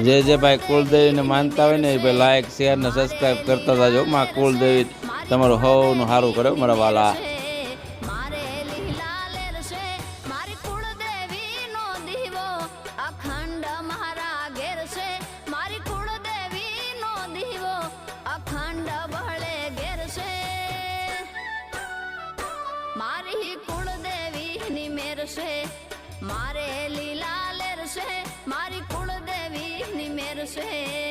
જે જે ભાઈ કુળદેવીને માનતા હોય ને એ ભાઈ લાઈક શેર ને સબસ્ક્રાઈબ કરતા જાજો માં કુળદેવી, તમારું હવનું સારું કરે મારા વાલા. અખંડ મારા ઘેર છે. મારી કુળદેવીનો દીવો અખંડ ભળે ઘેર છે. મારી કુળદેવીની મેર છે. મારે લીલા sei.